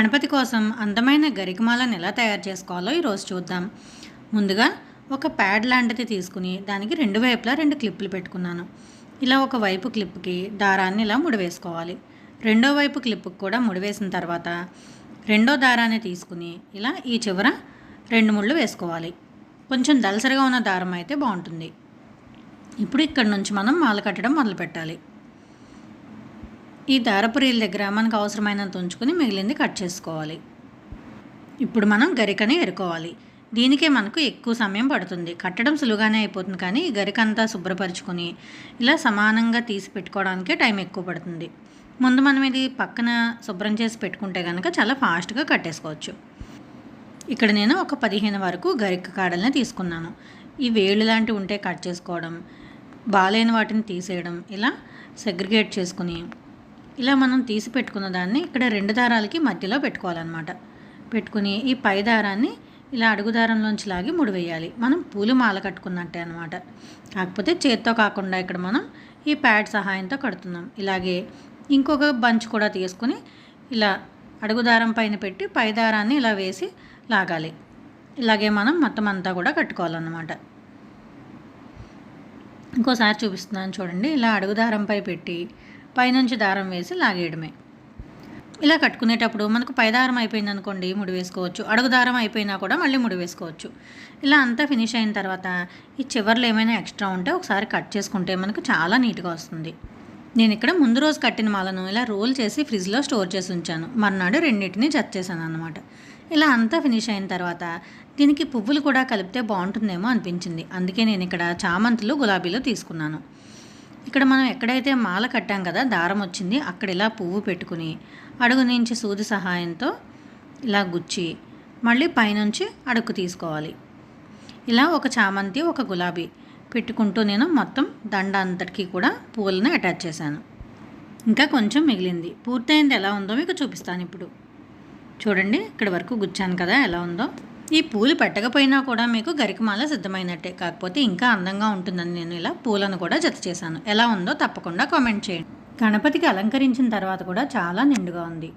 గణపతి కోసం అందమైన గరికమాలను ఎలా తయారు చేసుకోవాలో ఈరోజు చూద్దాం. ముందుగా ఒక ప్యాడ్ లాంటిది తీసుకుని దానికి రెండు వైపులా రెండు క్లిప్పులు పెట్టుకున్నాను. ఇలా ఒక వైపు క్లిప్కి దారాన్ని ఇలా ముడివేసుకోవాలి. రెండో వైపు క్లిప్కి కూడా ముడివేసిన తర్వాత రెండో దారాన్ని తీసుకుని ఇలా ఈ చివర రెండు ముళ్ళు వేసుకోవాలి. కొంచెం దలసరిగా ఉన్న దారం అయితే బాగుంటుంది. ఇప్పుడు ఇక్కడ నుంచి మనం మాల కట్టడం మొదలు పెట్టాలి ఈ దారపు రీల్ దగ్గర మనకు అవసరమైనంత ఉంచుకుని మిగిలింది కట్ చేసుకోవాలి. ఇప్పుడు మనం గరికని ఎరుకోవాలి దీనికే మనకు ఎక్కువ సమయం పడుతుంది. కట్టడం సులువుగానే అయిపోతుంది కానీ ఈ గరిక అంతా శుభ్రపరచుకొని ఇలా సమానంగా తీసి పెట్టుకోవడానికే టైం ఎక్కువ పడుతుంది. ముందు మనం ఇది పక్కన శుభ్రం చేసి పెట్టుకుంటే కనుక చాలా ఫాస్ట్గా కట్టేసుకోవచ్చు. ఇక్కడ నేను ఒక పదిహేను వరకు గరిక కాడల్ని తీసుకున్నాను. ఈ వేళ్ళు లాంటివి ఉంటే కట్ చేసుకోవడం బాగాలేని వాటిని తీసేయడం ఇలా సెగ్రిగేట్ చేసుకుని ఇలా మనం తీసి పెట్టుకున్న దాన్ని ఇక్కడ రెండు దారాలకి మధ్యలో పెట్టుకోవాలన్నమాట. పెట్టుకుని ఈ పై దారాన్ని ఇలా అడుగు దారంలోంచి లాగి ముడివేయాలి మనం పూలు మాల కట్టుకున్నట్టే అనమాట కాకపోతే చేత్తో కాకుండా ఇక్కడ మనం ఈ ప్యాడ్ సహాయంతో కడుతున్నాం. ఇలాగే ఇంకొక బంచ్ కూడా తీసుకుని ఇలా అడుగు దారం పైన పెట్టి పై దారాన్ని ఇలా వేసి లాగాలి. ఇలాగే మనం మొత్తం అంతా కూడా కట్టుకోవాలన్నమాట. ఇంకోసారి చూపిస్తున్నాను చూడండి. ఇలా అడుగు దారంపై పెట్టి పైనుంచి దారం వేసి లాగేయడమే. ఇలా కట్టుకునేటప్పుడు మనకు పై దారం అయిపోయింది అనుకోండి ముడి వేసుకోవచ్చు. అడుగు దారం అయిపోయినా కూడా మళ్ళీ ముడి వేసుకోవచ్చు. ఇలా అంతా ఫినిష్ అయిన తర్వాత ఈ చివర్లో ఏమైనా ఎక్స్ట్రా ఉంటే ఒకసారి కట్ చేసుకుంటే మనకు చాలా నీట్గా వస్తుంది. నేను ఇక్కడ ముందు రోజు కట్టిన మాలను ఇలా రోల్ చేసి ఫ్రిడ్జ్లో స్టోర్ చేసి ఉంచాను. మర్నాడు రెండింటిని జత చేశాను అనమాట ఇలా అంతా ఫినిష్ అయిన తర్వాత దీనికి పువ్వులు కూడా కలిపితే బాగుంటుందేమో అనిపించింది. అందుకే నేను ఇక్కడ చామంతులు గులాబీలు తీసుకున్నాను. ఇక్కడ మనం ఎక్కడైతే మాల కట్టాం కదా దారం వచ్చింది అక్కడ ఇలా పువ్వు పెట్టుకుని అడుగు నుంచి సూది సహాయంతో ఇలా గుచ్చి మళ్ళీ పైనుంచి అడుగు తీసుకోవాలి. ఇలా ఒక చామంతి ఒక గులాబీ పెట్టుకుంటూ నేను మొత్తం దండ అంతటికి కూడా పువ్వులను అటాచ్ చేశాను. ఇంకా కొంచెం మిగిలింది. పూర్తయింది ఎలా ఉందో మీకు చూపిస్తాను ఇప్పుడు. చూడండి ఇక్కడ వరకు గుచ్చాను కదా ఎలా ఉందో. ఈ పూలు పెట్టకపోయినా కూడా మీకు గరికమాల సిద్ధమైనట్టే. కాకపోతే ఇంకా అందంగా ఉంటుందని నేను ఇలా పూలను కూడా జత చేశాను. ఎలా ఉందో తప్పకుండా కామెంట్ చేయండి. గణపతికి అలంకరించిన తర్వాత కూడా చాలా నిండుగా ఉంది.